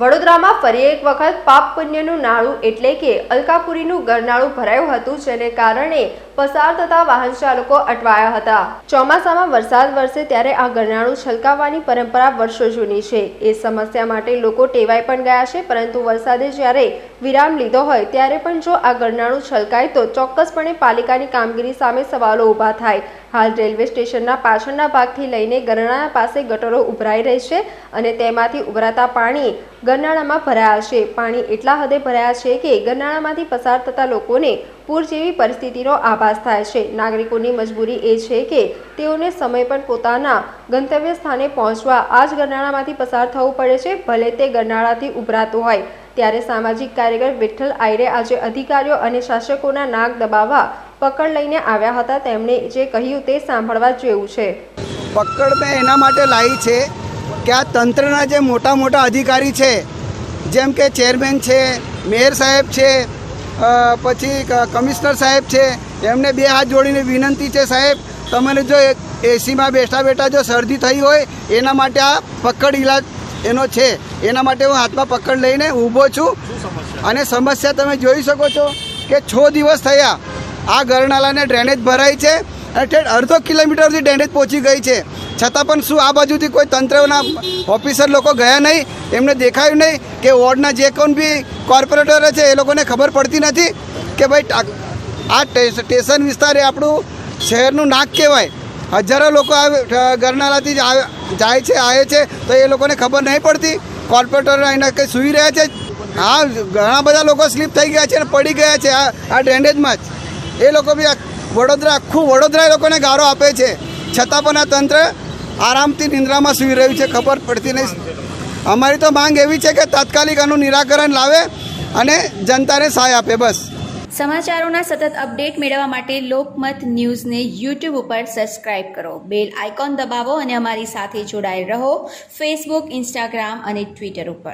વડોદરામાં ફરી એક વખત પાપ પુણ્યનું નાળું એટલે કે અલકાપુરીનું ગરનાળું ભરાયું હતું, જેને કારણે પસાર થતા વાહન ચાલકો અટવાયા હતા. ચોમાસામાં વરસાદ વરસે ત્યારે આ ગરનાળું છલકાવવાની પરંપરા વર્ષો જૂની છે. એ સમસ્યા માટે લોકો ટેવાઈ પણ ગયા છે, પરંતુ વરસાદે જ્યારે વિરામ લીધો હોય, ત્યારે પણ જો આ ગરનાળું છલકાય તો ચોક્કસપણે પાલિકાની કામગીરી સામે સવાલો ઊભા થાય. હાલ રેલવે સ્ટેશનના પાછળના ભાગથી લઈને ગરનાળા પાસે ગટરો ઉભરાઈ રહી છે અને તેમાંથી ઉભરાતા પાણી ગરનાળામાં ભરાયા છે. પાણી એટલા હદે ભરાયા છે કે ગરનાળામાંથી પસાર થતા લોકોને પૂર જેવી પરિસ્થિતિનો આભાસ થાય છે. નાગરિકોની મજબૂરી એ છે કે તેઓને સમય પર પોતાના ગંતવ્ય સ્થાને પહોંચવા આ જ ગરનાળામાંથી પસાર થવું પડે છે, ભલે તે ગરનાળાથી ઉભરાતું હોય. ત્યારે સામાજિક કાર્યકર વિઠ્ઠલ આયરે આજે અધિકારીઓ અને શાસકોના નાક દબાવવા પકડ લઈને આવ્યા હતા. તેમણે જે કહ્યું તે સાંભળવા જેવું છે. પકડ મેં એના માટે લાવી છે. કે આ તંત્રના જે મોટા મોટા અધિકારી છે, જેમ કે ચેરમેન છે, મેયર સાહેબ છે પછી કમિશનર સાહેબ છે, એમને બે હાથ જોડીને વિનંતી છે સાહેબ તમને જો એસીમાં બેઠા બેઠા જો શરદી થઈ હોય, એના માટે આ પકડ ઇલાજ એનો છે. એના માટે હું હાથમાં પકડ લઈને ઊભો છું. અને સમસ્યા તમે જોઈ શકો છો કે છ દિવસ થયા, આ ગરનાળાને ડ્રેનેજ ભરાઈ છે. અને અડધો કિલોમીટરથી ડ્રેનેજ પહોંચી ગઈ છે. છતાં પણ શું આ બાજુથી કોઈ તંત્રના ઓફિસર લોકો ગયા નહીં? એમને દેખાયું નહીં કે વોર્ડના જે કોણ બી કોર્પોરેટર છે એ લોકોને ખબર પડતી નથી કે ભાઈ આ સ્ટેશન વિસ્તાર એ આપણું શહેરનું નાક કહેવાય. હજારો લોકો ગરનાળાથી જાય છે, આવે છે, તો એ લોકોને ખબર નહીં પડતી. કોર્પોરેટર એના કંઈ સૂઈ રહ્યા છે? હા, ઘણા બધા લોકો સ્લીપ થઈ ગયા છે અને પડી ગયા છે આ ડ્રેનેજમાં જ. એ લોકો બી વડોદરા આખું વડોદરા એ લોકોને ગારો આપે છે. છતાં પણ આ તંત્ર આરામથી નિંદ્રામાં સૂઈ રહ્યું છે, ખબર પડતી નહીં. અમારી તો માંગ એવી છે કે તાત્કાલિક આનું નિરાકરણ લાવે અને જનતાને સહાય આપે, બસ. સમાચારોના સતત અપડેટ મેળવવા માટે લોકમત ન્યૂઝને યુટ્યુબ ઉપર સબસ્ક્રાઇબ કરો. બેલ આઇકોન દબાવો અને અમારી સાથે જોડાયેલ રહો. ફેસબુક, ઇન્સ્ટાગ્રામ અને ટ્વિટર ઉપર.